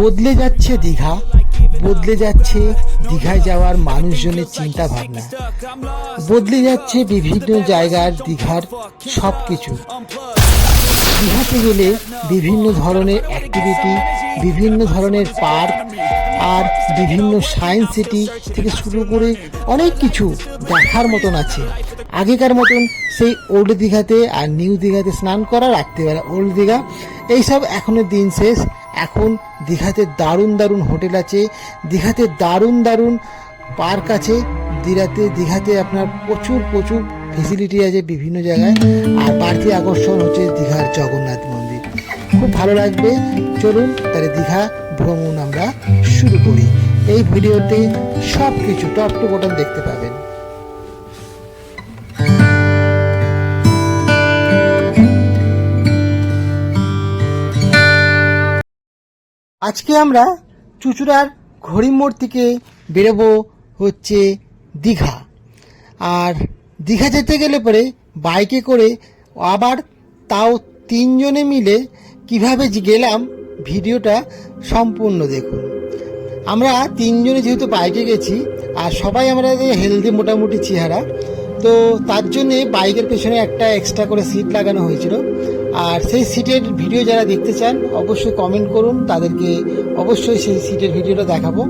বদলে যাচ্ছে দীঘা, বদলে যাচ্ছে দীঘায় যাওয়ার মানুষজনের চিন্তা ভাবনা বদলে যাচ্ছে বিভিন্ন জায়গার দীঘার সব কিছু দীঘাতে গেলে বিভিন্ন ধরনের অ্যাক্টিভিটি বিভিন্ন ধরনের পার্ক আর বিভিন্ন সায়েন্স সিটি থেকে শুরু করে অনেক কিছু দেখার মতন আছে। আগেকার মতন সেই ওল্ড দীঘাতে আর নিউ দীঘাতে স্নান করা, রাত্রিবেলা ওল্ড দীঘা, এইসব এখনও দিন শেষ। এখন দীঘাতে দারুণ দারুণ হোটেল আছে, দীঘাতে দারুণ দারুণ পার্ক আছে, দীঘাতে দীঘাতে আপনার প্রচুর প্রচুর ফেসিলিটি আছে বিভিন্ন জায়গায়। আর বাড়তি আকর্ষণ হচ্ছে দীঘার জগন্নাথ মন্দির। খুব ভালো লাগবে। চলুন তাহলে দীঘা ভ্রমণ আমরা শুরু করি। এই ভিডিওতে সব কিছু টপ টু বটন দেখতে পাবেন। আজকে আমরা চুচুড়ার ঘড়িমোড় থেকে বেরোবো হচ্ছে দীঘা। আর দীঘা যেতে গেলে পরে বাইকে করে আবার তাও তিনজনে মিলে কীভাবে গেলাম ভিডিওটা সম্পূর্ণ দেখুন। আমরা তিনজনে যেহেতু বাইকে গেছি, আর সবাই আমরা হেলদি মোটামুটি চেহারা, তো তার জন্যে বাইকের পেছনে একটা এক্সট্রা করে সিট লাগানো হয়েছিল। আর সেই সিটের ভিডিও যারা দেখতে চান, অবশ্যই কমেন্ট করুন, তাদেরকে অবশ্যই সেই সিটের ভিডিওটা দেখাবো।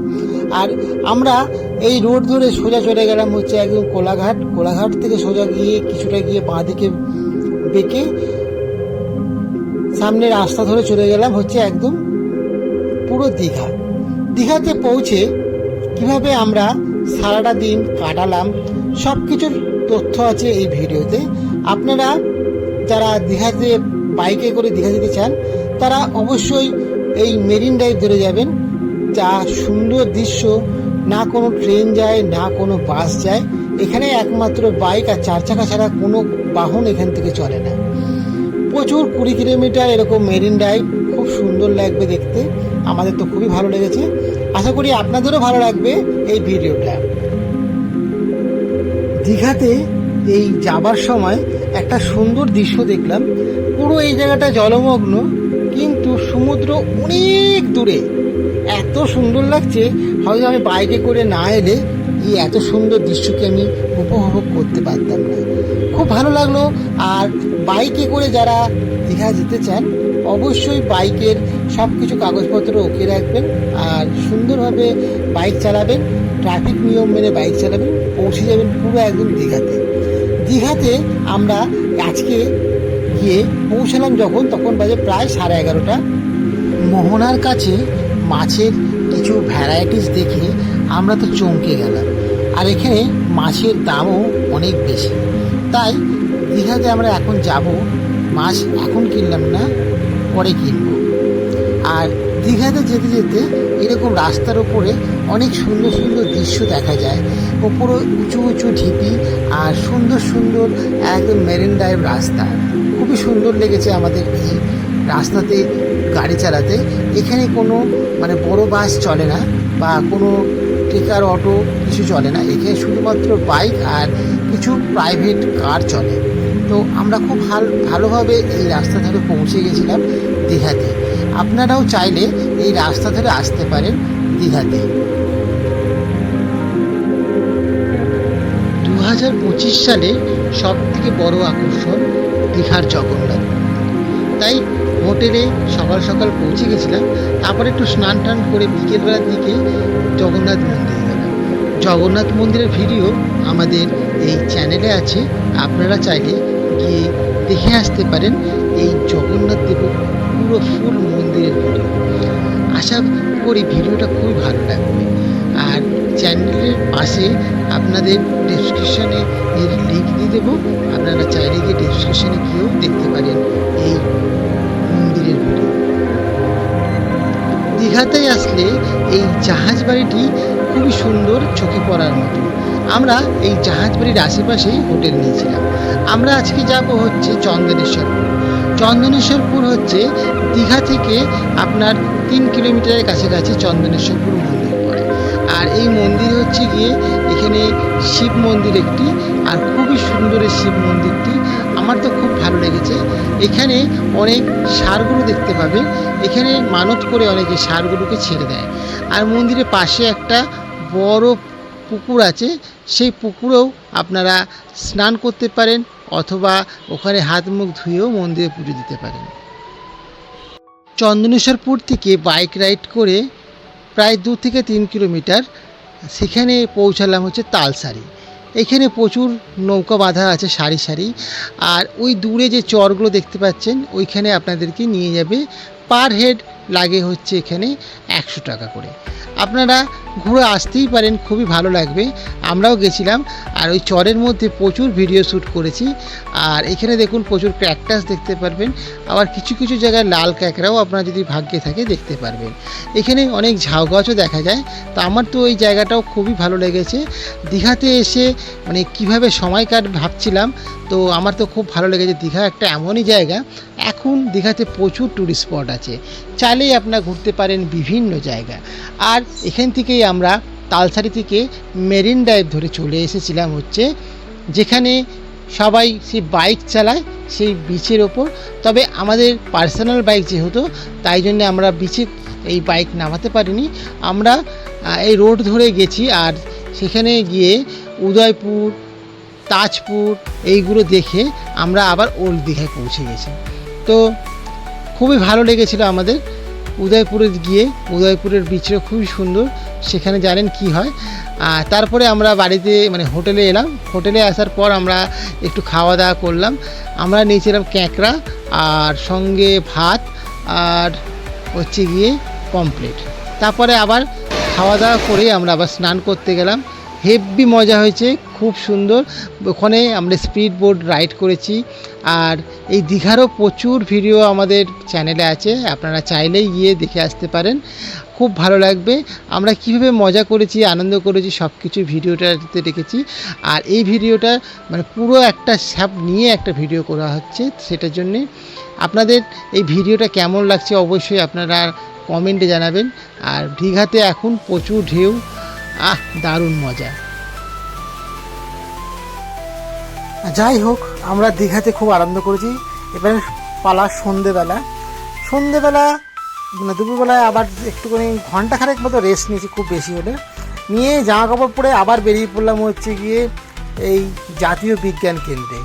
আর আমরা এই রোড ধরে সোজা চলে গেলাম হচ্ছে একদম কোলাঘাট। কোলাঘাট থেকে সোজা গিয়ে কিছুটা গিয়ে বাঁ দিকে বেঁকে সামনে রাস্তা ধরে চলে গেলাম হচ্ছে একদম পুরো দীঘা। দীঘাতে পৌঁছে কীভাবে আমরা সারাটা দিন কাটালাম সব কিছুর তথ্য আছে এই ভিডিওতে আপনারা যারা দীঘাতে বাইকে করে দীঘা যেতে চান, তারা অবশ্যই এই মেরিন ড্রাইভ ধরে যাবেন। যা সুন্দর দৃশ্য, না কোনো ট্রেন যায়, না কোনো বাস যায়। এখানে একমাত্র বাইক আর চার চাকা ছাড়া কোনো বাহন এখান থেকে চলে না। প্রচুর কুড়ি কিলোমিটার এরকম মেরিন ড্রাইভ, খুব সুন্দর লাগবে দেখতে। আমাদের তো খুবই ভালো লেগেছে। আশা করি আপনাদেরও ভালো লাগবে এই ভিডিওটা। দীঘাতে এই যাবার সময় একটা সুন্দর দৃশ্য দেখলাম। পুরো এই জায়গাটা জলমগ্ন, কিন্তু সমুদ্র অনেক দূরে। এত সুন্দর লাগছে, হয়তো আমি বাইকে করে না এলে এই এত সুন্দর দৃশ্যকে আমি উপভোগ করতে পারতাম না। খুব ভালো লাগল, আর বাইকে করে যারা দীঘা যেতে চান, অবশ্যই বাইকের সব কিছু কাগজপত্র ওকে রাখবেন, আর সুন্দরভাবে বাইক চালাবেন, ট্রাফিক নিয়ম মেনে বাইক চালাবেন, পৌঁছে যাবেন পুরো একদম দীঘাতে। দীঘাতে আমরা আজকে গিয়ে পৌঁছালাম যখন, তখন বাজে প্রায় সাড়ে এগারোটা। মোহনার কাছে মাছের কিছু ভ্যারাইটিস দেখে আমরা তো চমকে গেলাম। আর এখানে মাছের দামও অনেক বেশি। তাই দীঘাতে আমরা এখন যাব, মাছ এখন কিনলাম না, পরে কিনবো। আর দীঘাতে যেতে যেতে এরকম রাস্তার ওপরে অনেক সুন্দর সুন্দর দৃশ্য দেখা যায়। ওপরে উঁচু উঁচু ঢিপি আর সুন্দর সুন্দর একদম মেরিন ড্রাইভ রাস্তা। খুবই সুন্দর লেগেছে আমাদের এই রাস্তাতে গাড়ি চালাতে। এখানে কোনো মানে বড় বাস চলে না বা কোনো ট্রেকার অটো কিছু চলে না। এখানে শুধুমাত্র বাইক আর কিছু প্রাইভেট কার চলে। তো আমরা খুব ভালো ভালোভাবে এই রাস্তা ধরে পৌঁছে গেছিলাম দীঘাতে। আপনারাও চাইলে এই রাস্তা ধরে আসতে পারেন দীঘাতে। দু হাজার পঁচিশ সালে সব থেকে বড় আকর্ষণ দীঘার জগন্নাথ। তাই হোটেলে সকাল সকাল পৌঁছে গেছিলাম, তারপরে একটু স্নান টান করে বিকেলবেলার দিকে জগন্নাথ মন্দিরে গেলাম। জগন্নাথ মন্দিরের ভিডিও আমাদের এই চ্যানেলে আছে, আপনারা চাইলে গিয়ে দেখে আসতে পারেন এই জগন্নাথ দেবের পুরো ফুল মন্দিরের ভিডিও আশা করি ভিডিওটা খুবই ভালো লাগবে। আর চ্যানেলের পাশে আপনাদের ডেসক্রিপশনে এর লিঙ্ক দিয়ে দেবো। আপনারা চাইলে গিয়ে ডেসক্রিপশনে গিয়েও দেখতে পারেন এই মন্দিরের ভিডিও। দীঘাতে আসলে এই জাহাজ বাড়িটি খুবই সুন্দর, চোখে পড়ার মতো। আমরা এই জাহাজ বাড়ির আশেপাশেই হোটেল নিয়েছিলাম। আমরা আজকে যাব হচ্ছে চন্দনেশ্বরপুর চন্দনেশ্বরপুর হচ্ছে দীঘা থেকে আপনার তিন কিলোমিটারের কাছাকাছি চন্দনেশ্বরপুর মন্দির পড়ে। আর এই মন্দির হচ্ছে গিয়ে এখানে শিব মন্দির একটি, আর খুবই সুন্দর এই শিব মন্দিরটি। আমার তো খুব ভালো লেগেছে। এখানে অনেক সারগুলো দেখতে পাবেন। এখানে মানত করে অনেকে সারগুলোকে ছেড়ে দেয়। আর মন্দিরের পাশে একটা বড় পুকুর আছে। সেই পুকুরেও আপনারা স্নান করতে পারেন। অথবা ওখানে হাত মুখ ধুয়েও মন্দিরে পুজো দিতে পারেন। চন্দনেশ্বরপুর থেকে বাইক রাইড করে প্রায় দু থেকে তিন কিলোমিটার সেখানে পৌঁছালাম হচ্ছে তালসারি। এখানে প্রচুর নৌকা বাঁধা আছে সারি সারি। আর ওই দূরে যে চরগুলো দেখতে পাচ্ছেন, ওইখানে আপনাদেরকে নিয়ে যাবে পার হেড লাগে হচ্ছে এখানে একশো টাকা করে। আপনারা ঘুরে আসতেই পারেন, খুবই ভালো লাগবে। আমরাও গেছিলাম, আর ওই চরের মধ্যে প্রচুর ভিডিও শ্যুট করেছি। আর এখানে দেখুন প্রচুর ক্যাকটাস দেখতে পারবেন, আবার কিছু কিছু জায়গায় লাল ক্যাকড়াও আপনারা যদি ভাগ্যে থাকে দেখতে পারবেন। এখানে অনেক ঝাউ গাছও দেখা যায়, তো আমার তো ওই জায়গাটাও খুবই ভালো লেগেছে। দীঘাতে এসে মানে কীভাবে সময় কাট, ভাবছিলাম, তো আমার তো খুব ভালো লেগেছে দীঘা একটা এমনই জায়গা এখন দীঘাতে প্রচুর ট্যুরিস্ট স্পট আছে। চাইলেই আপনারা ঘুরতে পারেন বিভিন্ন জায়গা। আর এখান থেকেই আমরা তালসারি থেকে মেরিন ড্রাইভ ধরে চলে এসেছিলাম হচ্ছে, যেখানে সবাই সেই বাইক চালায় সেই বিচের ওপর। তবে আমাদের পার্সোনাল বাইক যেহেতু, তাই জন্য আমরা বিচে এই বাইক নামাতে পারিনি। আমরা এই রোড ধরে গেছি আর সেখানে গিয়ে উদয়পুর, তাজপুর এইগুলো দেখে আমরা আবার ওল্ড দীঘায় পৌঁছে গেছি। তো খুবই ভালো লেগেছিল আমাদের। উদয়পুরে গিয়ে, উদয়পুরের বিচটা খুবই সুন্দর, সেখানে জানেন কি হয়। আর তারপরে আমরা বাড়িতে মানে হোটেলে এলাম। হোটেলে আসার পর আমরা একটু খাওয়া দাওয়া করলাম। আমরা নিয়েছিলাম ক্যাঁকড়া আর সঙ্গে ভাত আর হচ্ছে গিয়ে পমপ্লেট তারপরে আবার খাওয়া দাওয়া করে আমরা আবার স্নান করতে গেলাম। হেভি মজা হয়েছে, খুব সুন্দর। ওখানে আমরা স্পিড বোট রাইড করেছি। আর এই দীঘারও প্রচুর ভিডিও আমাদের চ্যানেলে আছে, আপনারা চাইলেই গিয়ে দেখে আসতে পারেন। খুব ভালো লাগবে। আমরা কীভাবে মজা করেছি, আনন্দ করেছি সব কিছু ভিডিওটাতে রেখেছি আর এই ভিডিওটা মানে পুরো একটা স্যাপ নিয়ে একটা ভিডিও করা হচ্ছে সেটার জন্যে। আপনাদের এই ভিডিওটা কেমন লাগছে অবশ্যই আপনারা কমেন্টে জানাবেন। আর দীঘাতে এখন প্রচুর ঢেউ। আহ, দারুণ মজা। যাই হোক, আমরা দীঘাতে খুব আনন্দ করেছি। এবারে পালা সন্ধেবেলা। সন্ধেবেলা মানে দুপুরবেলায় আবার একটুখানি ঘণ্টা খানেক মতো রেস্ট নিয়েছি, খুব বেশি হলে। নিয়ে জামা কাপড় পরে আবার বেরিয়ে পড়লাম হচ্ছে গিয়ে এই জাতীয় বিজ্ঞান কেন্দ্রে।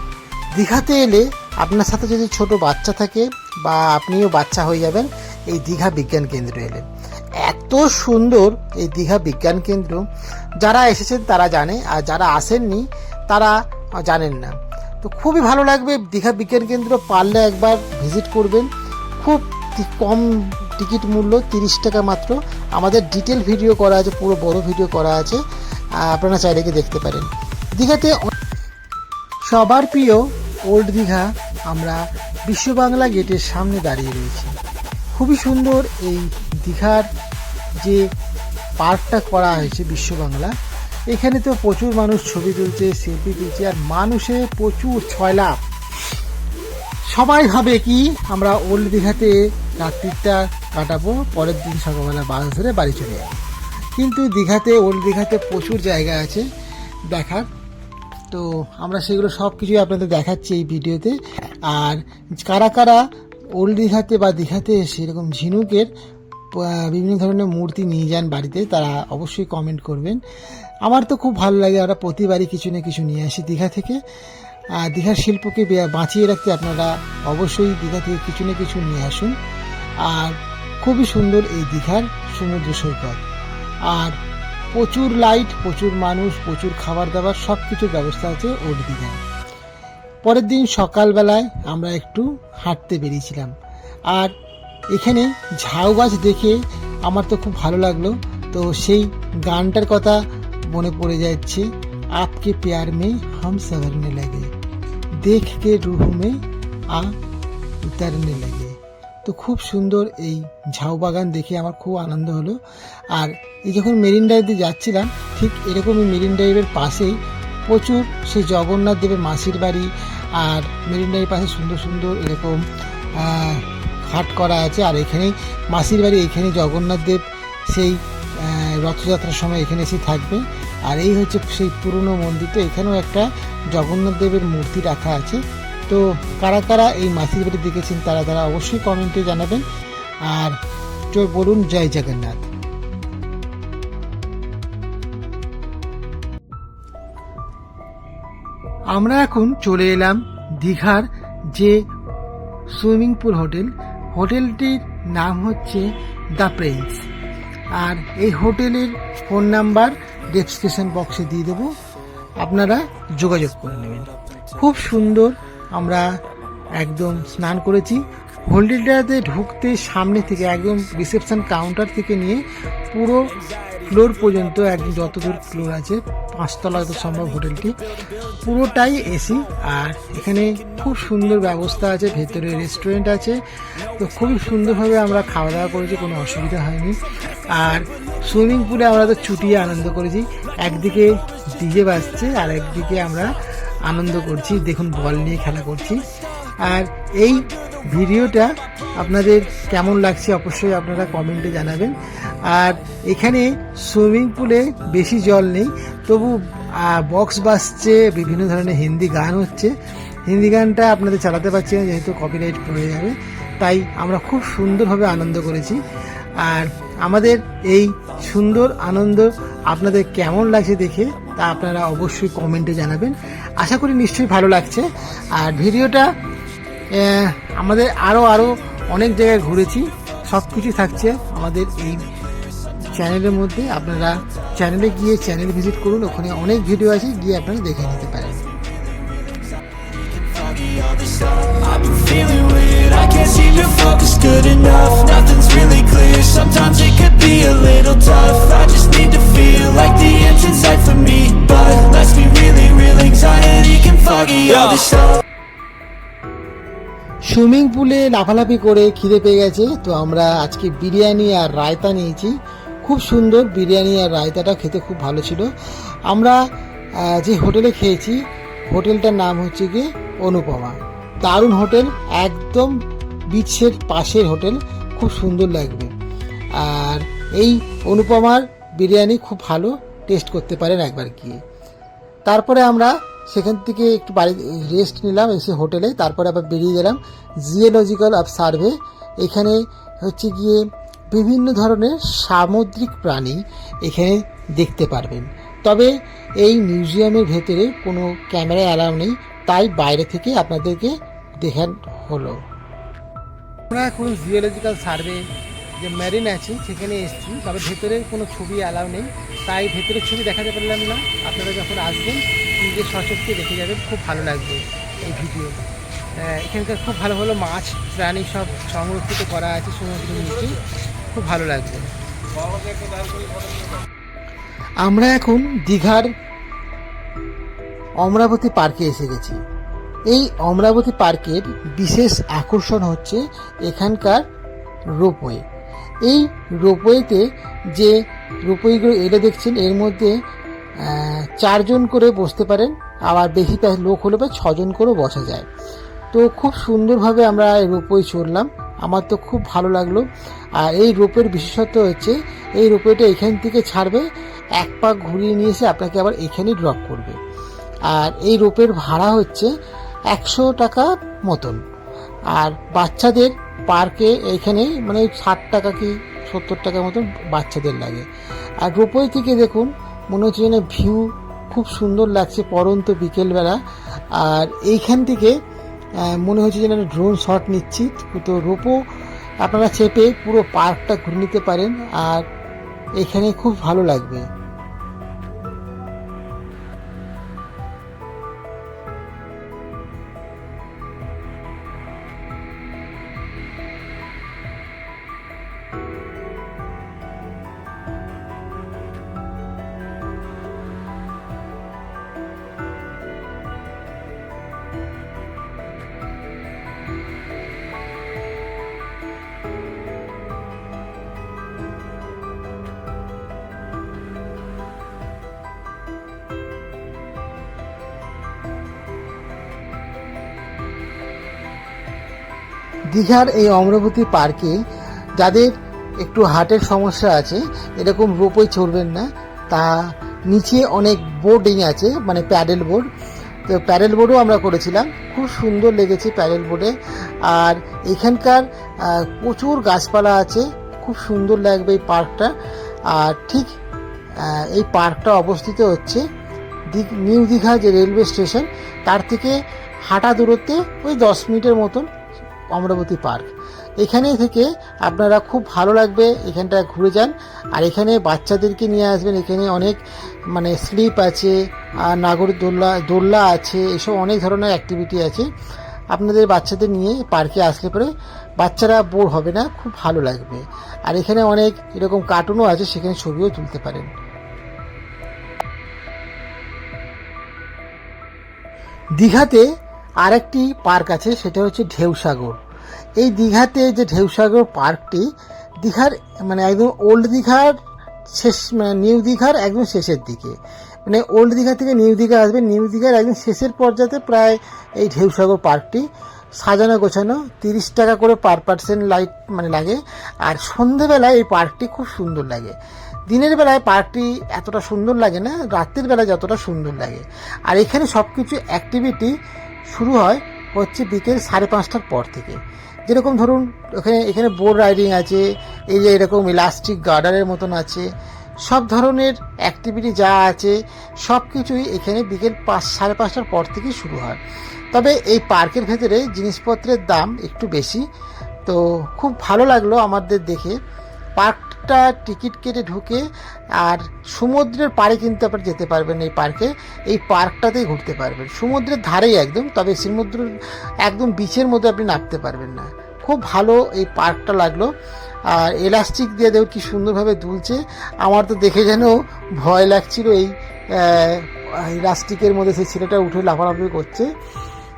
দীঘাতে এলে আপনার সাথে যদি ছোট বাচ্চা থাকে বা আপনিও বাচ্চা হয়ে যাবেন, এই দীঘা বিজ্ঞান কেন্দ্রে এলে। এত সুন্দর এই দীঘা বিজ্ঞান কেন্দ্র। যারা এসেছেন তারা জানে, আর যারা আসেননি তারা জানেন না। তো খুবই ভালো লাগবে দীঘা বিজ্ঞান কেন্দ্র পারলে একবার ভিজিট করবেন। খুব কম টিকিট মূল্য, তিরিশ টাকা মাত্র। আমাদের ডিটেল ভিডিও করা আছে, পুরো বড় ভিডিও করা আছে। আপনারা চাইলে গিয়ে দেখতে পারেন। দীঘাতে সবার প্রিয় ওল্ড দীঘা, আমরা বিশ্ব বাংলা গেটের সামনে দাঁড়িয়ে রয়েছি। খুবই সুন্দর এই দীঘার যে পার্কটা করা হয়েছে বিশ্ব বাংলা, এখানে তো প্রচুর মানুষ ছবি তুলছে সেলফি তুলছে, আর মানুষে প্রচুর ছয় লাখ। সবাই ভাবে কি আমরা ওল্ড দীঘাতে রাত্রিটা কাটাবো, পরের দিন সকালবেলা বাস ধরে বাড়ি চলে যাব। কিন্তু দীঘাতে ওল্ড দীঘাতে প্রচুর জায়গা আছে দেখার। তো আমরা সেগুলো সব কিছুই আপনাদের দেখাচ্ছি এই ভিডিওতে। আর কারা কারা ওল্ড দীঘাতে বা দীঘাতে এসে এরকম ঝিনুকের বিভিন্ন ধরনের মূর্তি নিয়ে যান বাড়িতে, তারা অবশ্যই কমেন্ট করবেন। আমার তো খুব ভালো লাগে, আমরা প্রতিবারই কিছু না কিছু নিয়ে আসি দীঘা থেকে। আর দীঘার শিল্পকে বাঁচিয়ে রাখতে আপনারা অবশ্যই দীঘা থেকে কিছু না কিছু নিয়ে আসুন। আর খুবই সুন্দর এই দীঘার সমুদ্র সৈকত। আর প্রচুর লাইট প্রচুর মানুষ, প্রচুর খাবার দাবার সব কিছুর ব্যবস্থা আছে ওল্ড দীঘায়। পরের দিন সকালবেলায় আমরা একটু হাঁটতে বেরিয়েছিলাম। আর এখানে ঝাউ গাছ দেখে আমার তো খুব ভালো লাগল। তো সেই গানটার কথা মনে পড়ে যাচ্ছে, আপকে প্যার মে হাম সবরনে লাগে, দেখ কে রুহ মে আ উতারনে লাগে। তো খুব সুন্দর এই ঝাউ বাগান দেখে আমার খুব আনন্দ হলো। আর এই যখন মেরিন ড্রাইভ দিয়ে যাচ্ছিলাম, ঠিক এরকমই মেরিন ড্রাইভের পাশেই প্রচুর সেই জগন্নাথ দেবের মাসির বাড়ি আর মেরিন ড্রাইভের পাশে সুন্দর সুন্দর এরকম আহ, ঘাট করা আছে আর এখানেই মাসির বাড়ি এখানে জগন্নাথ দেব সেই রথযাত্রার সময় এখানে এসে থাকবে। আর এই হচ্ছে সেই পুরনো মন্দির। তো এখানেও একটা জগন্নাথ দেবের মূর্তি রাখা আছে। তো কারা কারা এই মাসির বাড়ি দেখেছেন তারা তারা অবশ্যই কমেন্টে জানাবেন। আর তো বলুন জয় জগন্নাথ। আমরা এখন চলে এলাম দীঘার যে সুইমিং পুল হোটেল হোটেলটির নাম হচ্ছে দ্য প্রিন্স। আর এই হোটেলের ফোন নাম্বার ডেসক্রিপশন বক্সে দিয়ে দেবো। আপনারা যোগাযোগ করে নেবেন। খুব সুন্দর আমরা একদম স্নান করেছি। হোটেলটাতে ঢুকতে সামনে থেকে একদম রিসেপশন কাউন্টার থেকে নিয়ে পুরো ফ্লোর পর্যন্ত একদম যতদূর ফ্লোর আছে, পাঁচতলা যত সম্ভব হোটেলটি। পুরোটাই এসি, আর এখানে খুব সুন্দর ব্যবস্থা আছে, ভেতরে রেস্টুরেন্ট আছে। তো খুবই সুন্দরভাবে আমরা খাওয়া দাওয়া করেছি, কোনো অসুবিধা হয়নি। আর সুইমিং পুলে আমরা তো ছুটিয়ে আনন্দ করেছি। একদিকে ডিজে বাজছে, আর একদিকে আমরা আনন্দ করছি, দেখুন বল নিয়ে খেলা করছি। আর এই ভিডিওটা আপনাদের কেমন লাগছে অবশ্যই আপনারা কমেন্টে জানাবেন। আর এখানে সুইমিং পুলে বেশি জল নেই। তবু বক্স বাজছে, বিভিন্ন ধরনের হিন্দি গান হচ্ছে। হিন্দি গানটা আপনাদের চালাতে পারছি না, যেহেতু কপিরাইট পড়ে যাবে। তাই আমরা খুব সুন্দরভাবে আনন্দ করেছি। আর আমাদের এই সুন্দর আনন্দ আপনাদের কেমন লাগছে দেখে তা আপনারা অবশ্যই কমেন্টে জানাবেন। আশা করি নিশ্চয়ই ভালো লাগছে। আর ভিডিওটা আমাদের আরও আরও অনেক জায়গায় ঘুরেছি। সব কিছু থাকছে আমাদের এই চ্যানেলের মধ্যে আপনারা চ্যানেলে গিয়ে চ্যানেল ভিজিট করুন ওখানে অনেক ভিডিও আছে গিয়ে আপনারা দেখে নিতে পারেন। সুইমিং পুলে লাফালাফি করে খিদে পেয়ে গেছে তো আমরা আজকে বিরিয়ানি আর রায়তা নিয়েছি। খুব সুন্দর বিরিয়ানি আর রায়তাটা খেতে খুব ভালো ছিল। আমরা যে হোটেলে খেয়েছি, হোটেলটার নাম হচ্ছে গিয়ে অনুপমা। দারুণ হোটেল, একদম বিচের পাশের হোটেল, খুব সুন্দর লাগবে। আর এই অনুপমার বিরিয়ানি খুব ভালো টেস্ট করতে পারেন একবার গিয়ে। তারপরে আমরা সেখান থেকে একটু বাড়ি রেস্ট নিলাম এসে হোটেলে, তারপরে আবার বেরিয়ে গেলাম। জিওলজিক্যাল অফ সার্ভে এখানে হচ্ছে গিয়ে বিভিন্ন ধরনের সামুদ্রিক প্রাণী এখানে দেখতে পারবেন। তবে এই মিউজিয়ামের ভেতরে কোনো ক্যামেরা অ্যালাউ নেই, তাই বাইরে থেকে আপনাদেরকে দেখান হলো। আমরা এখন জিওলজিক্যাল সার্ভে যে মেরিন আছে, সেখানে এসেছি। তবে ভেতরে কোনো ছবি অ্যালাউ নেই, তাই ভেতরের ছবি দেখাতে পারলাম না। আপনারা যখন আসবেন নিজের সশস্তি দেখে যাবেন, খুব ভালো লাগবে এই ভিডিও এখানকার খুব ভালো ভালো মাছ, প্রাণী সব সংরক্ষিত করা আছে সমুদ্রের নিচে। খুব ভালো লাগবে আমরা এখন দীঘার অমরাবতী পার্কে এসে গেছি। এই অমরাবতী পার্কের বিশেষ আকর্ষণ হচ্ছে এখানকার রোপওয়ে। এই রোপওয়েতে যে রোপওয়েগুলো এটা দেখছেন, এর মধ্যে চারজন করে বসতে পারেন, আবার বেশি লোক হলে বা ছজন করেও বসা যায়। তো খুব সুন্দরভাবে আমরা রোপওয়ে চড়লাম। আমার তো খুব ভালো লাগল। আর এই রোপের বিশেষত্ব হচ্ছে, এই রোপওয়েটা এখান থেকে ছাড়বে, এক পাক ঘুরিয়ে নিয়ে এসে আপনাকে আবার এখানেই ড্রপ করবে। আর এই রোপের ভাড়া হচ্ছে একশো টাকা মতন। আর বাচ্চাদের পার্কে এখানে মানে ষাট টাকা কি সত্তর টাকার মতন বাচ্চাদের লাগে। আর রোপওয়ে থেকে দেখুন, মনে হচ্ছে যেন ভিউ খুব সুন্দর লাগছে পরন্ত বিকেলবেলা। আর এইখান থেকে মনে হচ্ছে যেন ড্রোন শট নিচ্ছি তো রোপো, আপনারা চেপে পুরো পার্কটা ঘুরে নিতে পারেন। আর এখানে খুব ভালো লাগবে। দীঘার এই অমরাবতী পার্কে যাদের একটু হার্টের সমস্যা আছে, এরকম রোপওয়ে চড়বেন না। তা নিচে অনেক বোর্ডিং আছে মানে প্যাডেল বোর্ড তো প্যারেল বোর্ডও আমরা করেছিলাম। খুব সুন্দর লেগেছে প্যারেল বোর্ডে আর এখানকার প্রচুর গাছপালা আছে। খুব সুন্দর লাগবে এই পার্কটা। আর ঠিক এই পার্কটা অবস্থিত হচ্ছে নিউ দীঘা যে রেলওয়ে স্টেশন তার থেকে হাঁটা দূরত্বে ওই দশ মিনিটের মতন। অমরাবতী পার্ক। এখানে থেকে আপনারা খুব ভালো লাগবে এখানটা ঘুরে যান। আর এখানে বাচ্চাদেরকে নিয়ে আসবেন। এখানে অনেক মানে স্লিপ আছে আর নাগর দোল্লা দোল্লা আছে, এসব অনেক ধরনের অ্যাক্টিভিটি আছে। আপনাদের বাচ্চাদের নিয়ে পার্কে আসলে পরে বাচ্চারা বোর হবে না, খুব ভালো লাগবে। আর এখানে অনেক এরকম কার্টুনও আছে, সেখানে ছবিও তুলতে পারেন। দীঘাতে আরেকটি পার্ক আছে, সেটা হচ্ছে ঢেউসাগর। এই দীঘাতে যে ঢেউসাগর পার্কটি, দীঘার মানে একদম ওল্ড দীঘার শেষ মানে নিউ দীঘার একদম শেষের দিকে। মানে ওল্ড দীঘা থেকে নিউ দীঘা আসবে নিউ দীঘার একদম শেষের পর্যায়ে প্রায় এই ঢেউসাগর পার্কটি। সাজানো, গোছানো, তিরিশ টাকা করে পার পার্সেন্ট লাইট মানে লাগে। আর সন্ধেবেলায় এই পার্কটি খুব সুন্দর লাগে। দিনের বেলায় পার্কটি এতটা সুন্দর লাগে না রাত্রির বেলায় যতটা সুন্দর লাগে। আর এখানে সব কিছু অ্যাক্টিভিটি শুরু হয় হচ্ছে বিকেল সাড়ে পাঁচটার পর থেকে। যেরকম ধরুন ওখানে এখানে বোট রাইডিং আছে এই যে এরকম, ইলাস্টিক গার্ডারের মতন আছে, সব ধরনের অ্যাক্টিভিটি যা আছে, সব কিছুই এখানে বিকেল পাঁচ, সাড়ে পাঁচটার পর থেকেই শুরু হয়। তবে এই পার্কের ভেতরে জিনিসপত্রের দাম একটু বেশি। তো খুব ভালো লাগল আমাদের দেখে। পার্কটা টিকিট কেটে ঢুকে আর সমুদ্রের পাড়ে কিন্তু আপনারা যেতে পারবেন এই পার্কে, এই পার্কটাতেই ঘুরতে পারবেন। সমুদ্রের ধারেই একদম, তবে সমুদ্রের একদম বিচের মধ্যে আপনি নামতে পারবেন না। খুব ভালো এই পার্কটা লাগল। আর এলাস্টিক দিয়ে দেখো কি সুন্দরভাবে দুলছে। আমার তো দেখে যেন ভয় লাগছিল এই ইলাস্টিকের মধ্যে সেই ছেলেটা উঠে লাফালাফি করছে।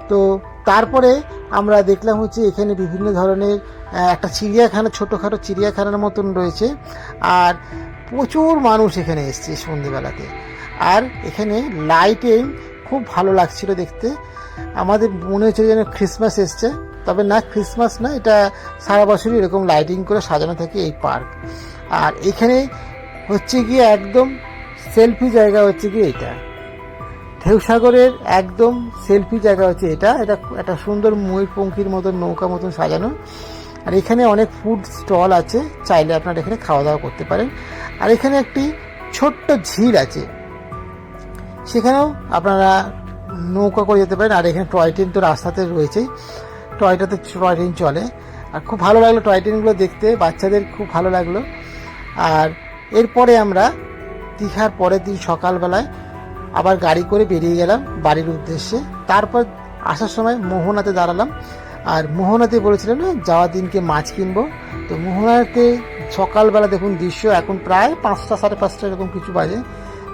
তো তারপরে আমরা দেখলাম হচ্ছে এখানে বিভিন্ন ধরনের একটা চিড়িয়াখানা, ছোটোখাটো চিড়িয়াখানার মতন রয়েছে। আর প্রচুর মানুষ এখানে এসছে সন্ধেবেলাতে। আর এখানে লাইটিং খুব ভালো লাগছিল দেখতে। আমাদের মনে হচ্ছে যেন ক্রিসমাস এসছে, তবে না ক্রিসমাস না, এটা সারা বছরই এরকম লাইটিং করে সাজানো থাকে এই পার্ক আর এখানে হচ্ছে গিয়ে একদম সেলফি জায়গা হচ্ছে গিয়ে এটা। ঢেউসাগরের একদম সেলফি জায়গা হচ্ছে এটা। এটা একটা সুন্দর ময়ূরপঙ্খির মতন নৌকা মতন সাজানো। আর এখানে অনেক ফুড স্টল আছে, চাইলে আপনারা এখানে খাওয়া দাওয়া করতে পারেন। আর এখানে একটি ছোট্ট ঝিল আছে, সেখানেও আপনারা নৌকা করে যেতে পারেন। আর এখানে টয় ট্রেন তো রাস্তাতে রয়েছেই টয়টাতে টয় ট্রেন চলে। আর খুব ভালো লাগল টয় ট্রেনগুলো দেখতে, বাচ্চাদের খুব ভালো লাগল। আর এরপরে আমরা দীঘার পরের দিন সকালবেলায় আবার গাড়ি করে বেরিয়ে গেলাম বাড়ির উদ্দেশ্যে। তারপর আসার সময় মোহনাতে দাঁড়ালাম। আর মোহনাতে বলেছিলাম না যাওয়ার দিনকে মাছ কিনবো। তো মোহনাতে সকালবেলা দেখুন দৃশ্য, এখন প্রায় পাঁচটা, সাড়ে পাঁচটা এরকম কিছু বাজে।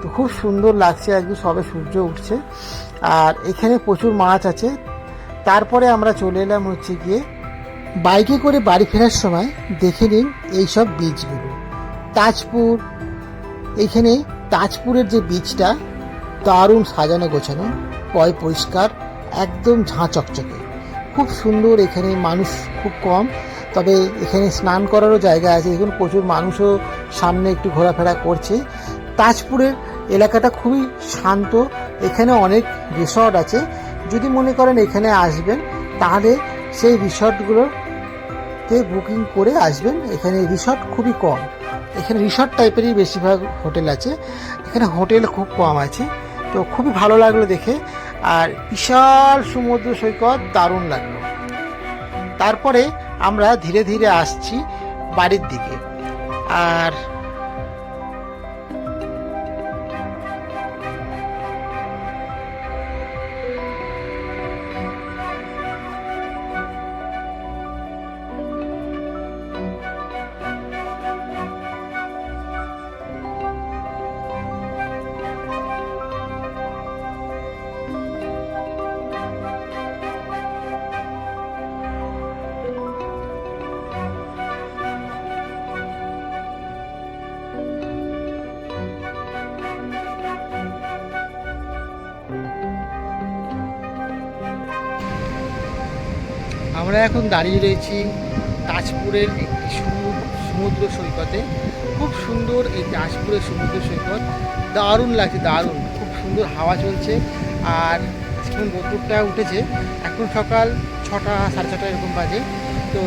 তো খুব সুন্দর লাগছে একদম সবে সূর্য উঠছে। আর এখানে প্রচুর মাছ আছে। তারপরে আমরা চলে এলাম হচ্ছে গিয়ে বাইকে করে বাড়ি ফেরার সময় দেখে নিন এইসব বীজগুলো। তাজপুর, এখানে তাজপুরের যে বীজটা দারুণ সাজানো গোছানো পয় পরিষ্কার, একদম ঝাঁ চকচকে। খুব সুন্দর এখানে, মানুষ খুব কম, তবে এখানে স্নান করারও জায়গা আছে। এখানে প্রচুর মানুষও সামনে একটু ঘোরাফেরা করছে। তাজপুরের এলাকাটা খুবই শান্ত, এখানে অনেক রিসর্ট আছে। যদি মনে করেন এখানে আসবেন, তাহলে সেই রিসর্টগুলোতে বুকিং করে আসবেন। এখানে রিসর্ট খুবই কম। এখানে রিসর্ট টাইপেরই বেশিরভাগ হোটেল আছে। এখানে হোটেল খুব কম আছে। তো খুবই ভালো লাগল দেখে। আর বিশাল সমুদ্র সৈকত দারুণ লাগল। তারপরে আমরা ধীরে ধীরে আসছি বাড়ির দিকে। আর আমরা এখন দাঁড়িয়ে রয়েছি তাজপুরের একটি সমু- সমুদ্র সৈকতে। খুব সুন্দর এই তাজপুরের সমুদ্র সৈকত। দারুণ লাগছে, দারুণ। খুব সুন্দর হাওয়া চলছে আর এখন রোদ্দুরটা উঠেছে, এখন সকাল ছটা, সাড়ে ছটা এরকম বাজে। তো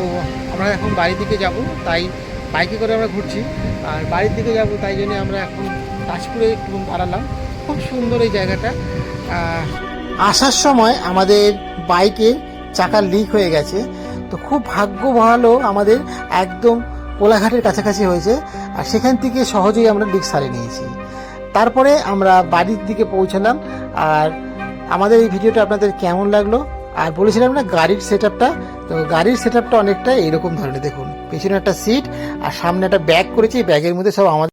আমরা এখন বাড়ির দিকে যাব, তাই বাইকে করে আমরা ঘুরছি। আর বাড়ির দিকে যাব, তাই জন্য আমরা এখন তাজপুরে একটু দাঁড়ালাম। খুব সুন্দর এই জায়গাটা। আসার সময় আমাদের বাইকের চাকা লিক হয়ে গেছে। তো খুব ভাগ্য ভালো আমাদের একদম কোলাঘাটের কাছাকাছি হয়েছে, আর সেখান থেকে সহজেই আমরা লিক সারিয়ে নিয়েছি। তারপরে আমরা বাড়ির দিকে পৌঁছালাম, আর আমাদের এই ভিডিওটা আপনাদের কেমন লাগল? আর বলেছিলাম না, গাড়ির সেট তো গাড়ির সেট অনেকটা এরকম ধরনের, দেখুন। পেছনে একটা সিট আর সামনে একটা ব্যাগ করেছি ব্যাগের মধ্যে সব আমাদের